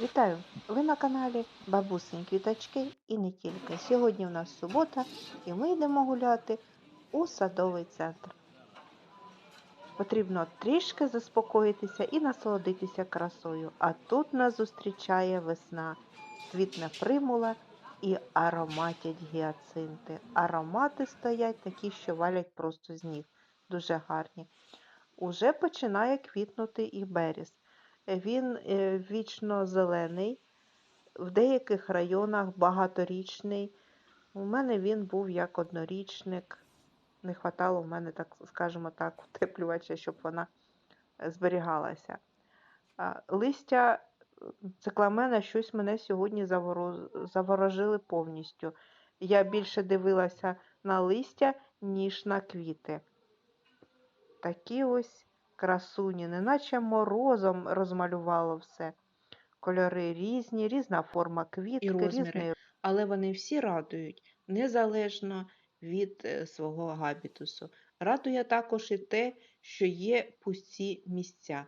Вітаю! Ви на каналі Бабусині Квіточки і не тільки. Сьогодні у нас субота і ми йдемо гуляти у садовий центр. Потрібно трішки заспокоїтися і насолодитися красою. А тут нас зустрічає весна, квітне примула і ароматять гіацинти. Аромати стоять такі, що валять просто з ніг. Дуже гарні. Уже починає квітнути і беріз. Він е, вічно зелений, в деяких районах багаторічний. У мене він був як однорічник. Не хватало в мене, так скажімо так, утеплювача, щоб вона зберігалася. Листя цикламена щось мене сьогодні заворожили повністю. Я більше дивилася на листя, ніж на квіти. Такі ось красуні, неначе морозом розмалювало все. Кольори різні, різна форма квітки, розміри. різний але вони всі радують незалежно від е, свого габітусу. Радує також і те, що є пусті місця.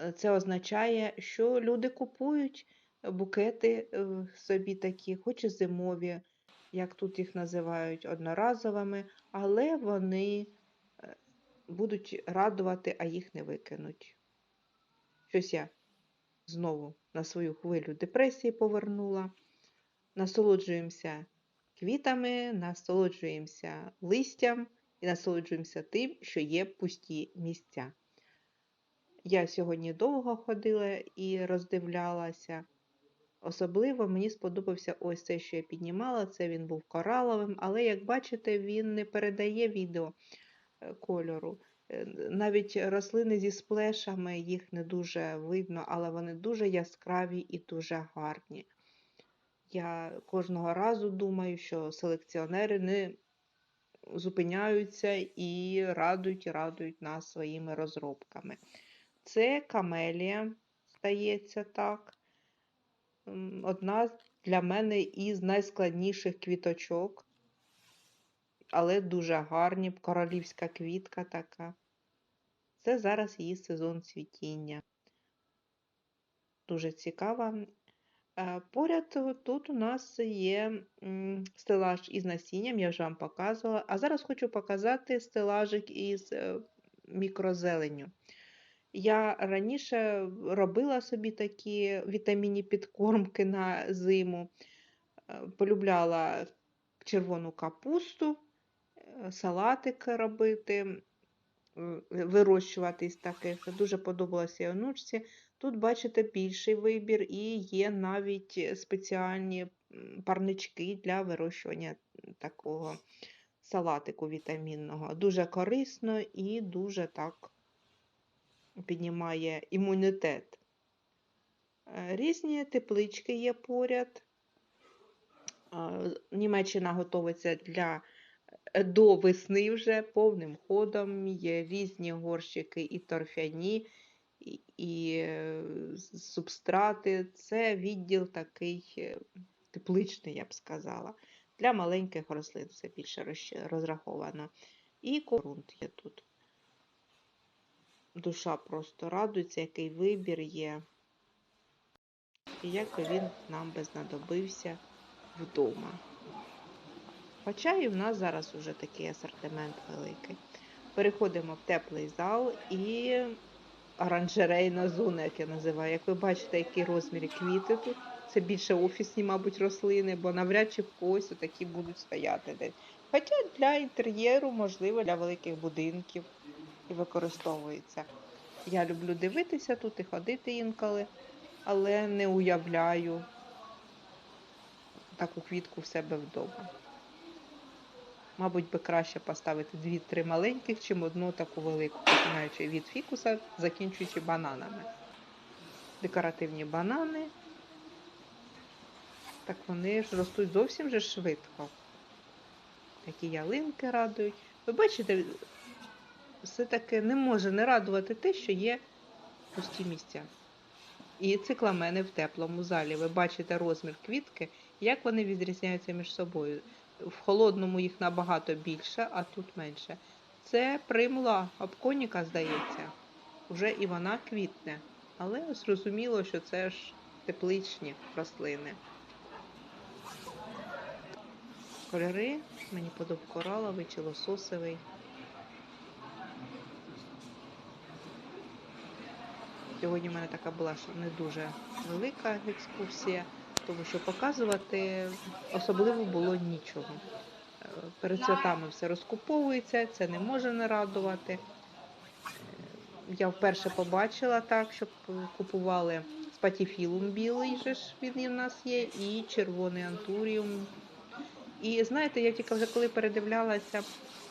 Е, Це означає, що люди купують букети е, собі такі, хоч і зимові, як тут їх називають, одноразовими, але вони будуть радувати, а їх не викинуть. Щось я знову на свою хвилю депресії повернула насолоджуємося квітами, насолоджуємося листям і насолоджуємося тим, що є пусті місця. Я сьогодні довго ходила і роздивлялася. Особливо мені сподобався ось цей, що я піднімала. Це він був кораловим, але, як бачите, він не передає відео кольору. Е, Навіть рослини зі сплешами їх не дуже видно, але вони дуже яскраві і дуже гарні. Я кожного разу думаю, що селекціонери не зупиняються і радують, радують нас своїми розробками. Це камелія, здається так. Одна для мене із найскладніших квіточок, але дуже гарні, королівська квітка така. Це зараз її сезон цвітіння. Дуже цікава. Е, Поряд тут у нас є стелаж із насінням, я вже вам показувала. А зараз хочу показати стелажик із е, мікрозеленню. Я раніше робила собі такі вітамінні підкормки на зиму, Е, полюбляла червону капусту, салатик робити, е, вирощувати із таких. Дуже подобалося онучці. Тут, бачите, більший вибір і є навіть е, спеціальні парнички для вирощування такого салатику вітамінного. Дуже корисно і дуже так піднімає імунітет. Е, Різні теплички є поряд. Е, Німеччина готується для е, до весни вже повним ходом. Є різні горщики і торфяні, і, і е, субстрати. Це відділ такий е, тепличний, я б сказала. Для маленьких рослин все більше розраховано. І корунт є тут. Душа просто радується, який вибір є. І як би він нам би знадобився вдома. Хоча і в нас зараз уже такий асортимент великий. Переходимо в теплий зал і оранжерейна зона, як я називаю. Як ви бачите, які розміри квіти тут. Це більше офісні, мабуть, рослини, бо навряд чи в когось такі будуть стояти десь. Хоча для інтер'єру, можливо, для великих будинків і використовується. Я люблю дивитися тут і ходити інколи, але не уявляю таку квітку в себе вдома. Мабуть, би краще поставити дві-три маленьких, чим одну таку велику, починаючи від фікуса, закінчуючи бананами. Декоративні банани. Так вони ж ростуть зовсім же швидко. Такі ялинки радують. Ви бачите, все-таки не може не радувати те, що є пусті місця. І цикламени в теплому залі. Ви бачите розмір квітки, як вони відрізняються між собою. В холодному їх набагато більше, а тут менше. Це примула обконіка, здається. Уже і вона квітне. Але зрозуміло, що це ж тепличні рослини. Кольори мені подобається кораловий чи лососовий. Сьогодні в мене така була не дуже велика екскурсія, тому що показувати особливо було нічого. Е, Перед святами все розкуповується, це не може не радувати. Е, Я вперше побачила так, щоб купували спатіфілум білий, же ж він в нас є, і червоний антуріум. І знаєте, я тільки вже коли передивлялася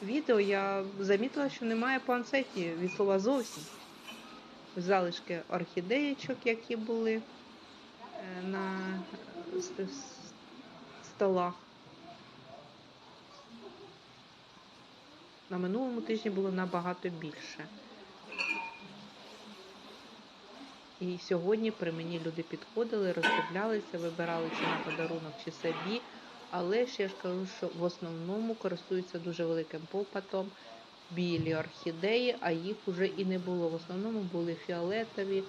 відео, я замітила, що немає панцеті від слова зовсім. Залишки орхідеєчок, які були на е, с- столах. На минулому тижні було набагато більше. І сьогодні при мені люди підходили, роздивлялися, вибирали чи на подарунок, чи собі. Але я ж кажу, що в основному користуються дуже великим попитом білі орхідеї, а їх уже і не було. В основному були фіолетові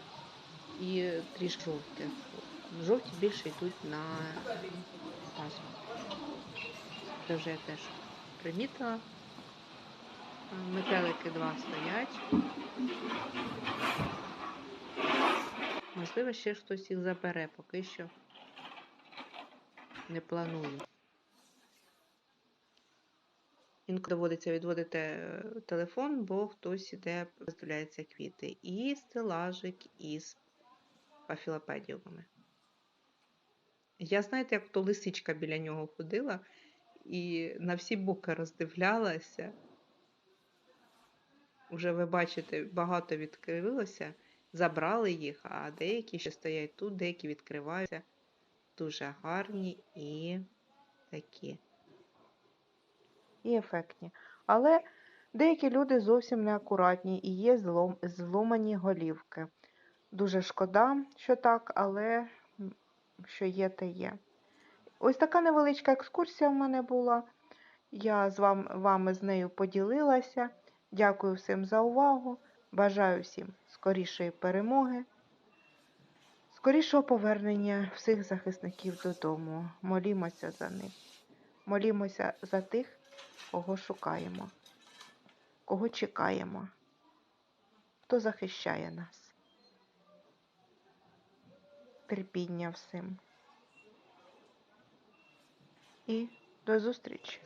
і трішки жовті. Жовті більше йдуть на пасму. Це вже я теж примітила. Метелики два стоять. Можливо, ще хтось їх забере, поки що не планую. Інколи доводиться відводити е, телефон, бо хтось іде, роздивляється квіти. І стелажик із пафілопедіумами. Я, знаєте, як то лисичка біля нього ходила і на всі боки роздивлялася. Уже ви бачите, багато відкрилося, забрали їх, а деякі ще стоять тут, деякі відкриваються. Дуже гарні і такі. і ефектні. Але деякі люди зовсім неакуратні і є злом, зломані голівки. Дуже шкода, що так, але що є, те є. Ось така невеличка екскурсія в мене була. Я з вам, вами з нею поділилася. Дякую всім за увагу. Бажаю всім скорішої перемоги, скорішого повернення всіх захисників додому. Молімося за них. Молімося за тих, кого шукаємо, кого чекаємо, хто захищає нас. Терпіння всім. І до зустрічі!